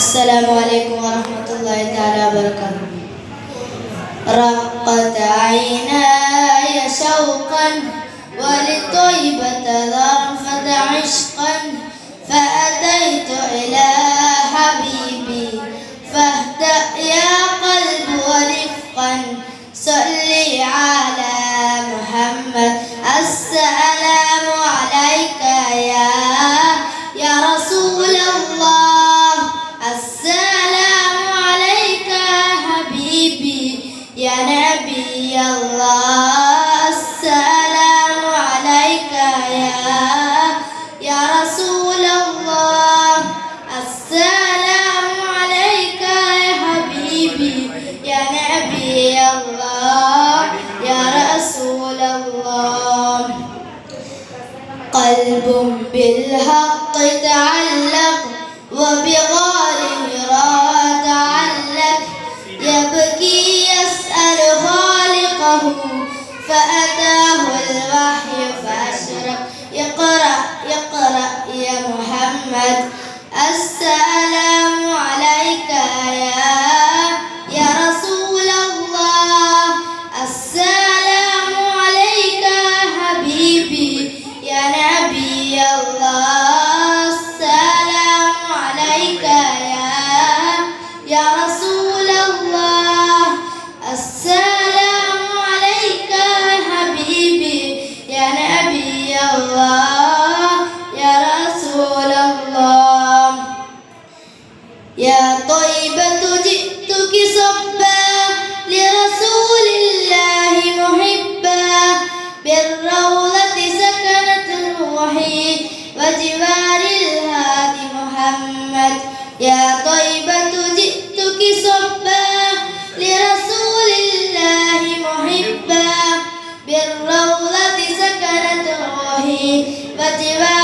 السلام عليكم ورحمة الله تعالى وبركاته. رقت عيناي شوقا ولطيبة ذرفت عشقا فأتيت إلى حبيبي فاهدأ يا قلب ورفقا صلي على يا نبي الله السلام عليك يا يا رسول الله. السلام عليك يا حبيبي يا نبي الله يا رسول الله. قلب بالحق تعلق وبغار السلام عليك يا يا رسول الله. السلام عليك حبيبي يا نبي الله. السلام عليك يا Ya taibatu jitu kisabba Li rasulillahi muhibba. Bil rawlati sakanat ruhi Wajibaril muhammad. Ya taibatu jitu kisabba Li rasulillahi muhibba. Bil rawlati sakanat ruhi Wajibaril